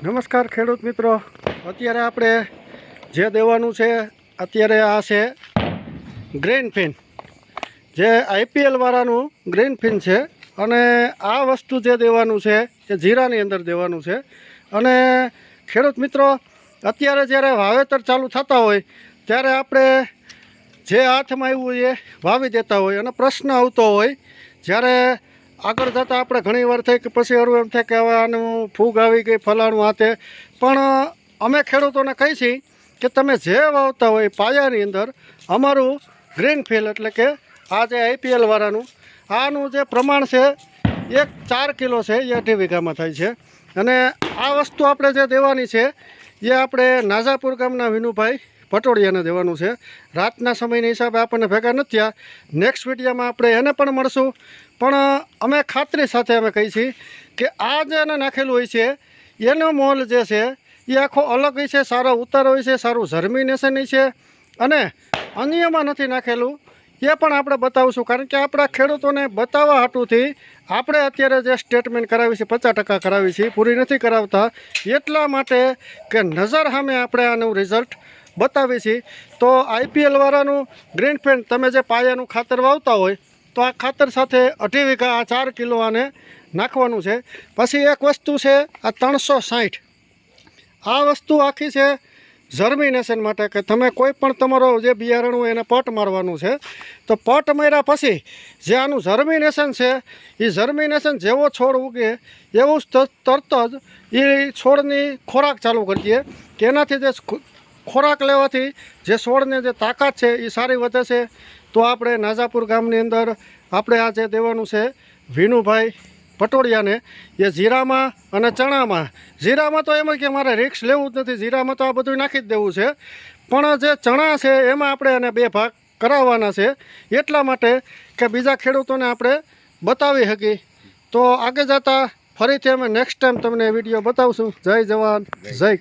નમસ્કાર ખેડૂત મિત્રો. અત્યારે આપણે જે દેવાનું છે, અત્યારે આ છે ગ્રેન ફિન. જે આઈપીએલ વાળાનું ગ્રીન ફિન છે અને આ વસ્તુ જે દેવાનું છે, એ જીરાની અંદર દેવાનું છે. અને ખેડૂત મિત્રો, અત્યારે જ્યારે વાવેતર ચાલુ થતા હોય, ત્યારે આપણે જે હાથમાં આવ્યું એ વાવી દેતા હોય અને પ્રશ્ન આવતો હોય, જ્યારે આગળ જતાં આપણે ઘણી વાર થાય કે પછી હરું એમ થાય કે હવે આનું ફૂગ આવી ગઈ ફલાણું હાથે. પણ અમે ખેડૂતોને કહી છીએ કે તમે જે વાવતા હોય પાયાની અંદર, અમારું ગ્રીન ફિલ એટલે કે આ જે આઈપીએલ વાળાનું, આનું જે પ્રમાણ છે, એક ચાર કિલો છે, એ અઢી વીઘામાં થાય છે. અને આ વસ્તુ આપણે જે દેવાની છે, એ આપણે નાઝાપુર ગામના વિનુભાઈ પટોડિયાને દેવાનું છે. રાતના સમયના હિસાબે આપણને ભેગા નથી થયા. નેક્સ્ટ વિડીયામાં આપણે એને પણ મળશું. પણ અમે ખાતરી સાથે અમે કહી છીએ કે આ જે એને નાખેલું હોય છે, એનો મોલ જે છે, એ આખો અલગ હોય છે, સારો ઉતાર હોય છે, સારું જર્મિનેશન હોય છે. અને અન્યમાં નથી નાખેલું. એ પણ આપણે બતાવશું. કારણ કે આપણા ખેડૂતોને બતાવવા હાટુથી આપણે અત્યારે જે સ્ટેટમેન્ટ કરાવી છે, પચાસ ટકા કરાવી છે પૂરી નથી કરાવતા. એટલા માટે કે નજર સામે આપણે આનું રિઝલ્ટ બતાવી છીએ તો આઈપીએલ વાળાનું ગ્રીન ફેન્ડ તમે જે પાયાનું ખાતર વાવતા હોય, તો આ ખાતર સાથે અઢી વીઘા, આ ચાર કિલો આને નાખવાનું છે. પછી એક વસ્તુ છે, આ ત્રણસો સાઠ આ વસ્તુ આખી છે જર્મિનેશન માટે કે તમે કોઈ પણ તમારો જે બિયારણ હોય એને પટ મારવાનું છે. તો પટ માર્યા પછી જે આનું જર્મિનેશન છે, એ જર્મિનેશન જેવો છોડ ઉગે, એવું તરત જ એ છોડની ખોરાક ચાલુ કરી દઈએ કે એનાથી જે ખોરાક લેવાથી જે છોડને જે તાકાત છે એ સારી વધે છે. તો આપણે નાજાપુર ગામની અંદર આપણે આ જે દેવાનું છે વિનુભાઈ પટોળિયાને, એ જીરામાં અને ચણામાં. જીરામાં તો એમ કે મારે રિક્સ લેવું જ નથી, જીરામાં તો આ બધું નાખી જ દેવું છે. પણ જે ચણા છે એમાં આપણે એને બે ભાગ કરાવવાના છે. એટલા માટે કે બીજા ખેડૂતોને આપણે બતાવી શકી તો આગળ જતાં ફરીથી અમે નેક્સ્ટ ટાઈમ તમને વીડિયો બતાવશું. જય જવાન, જય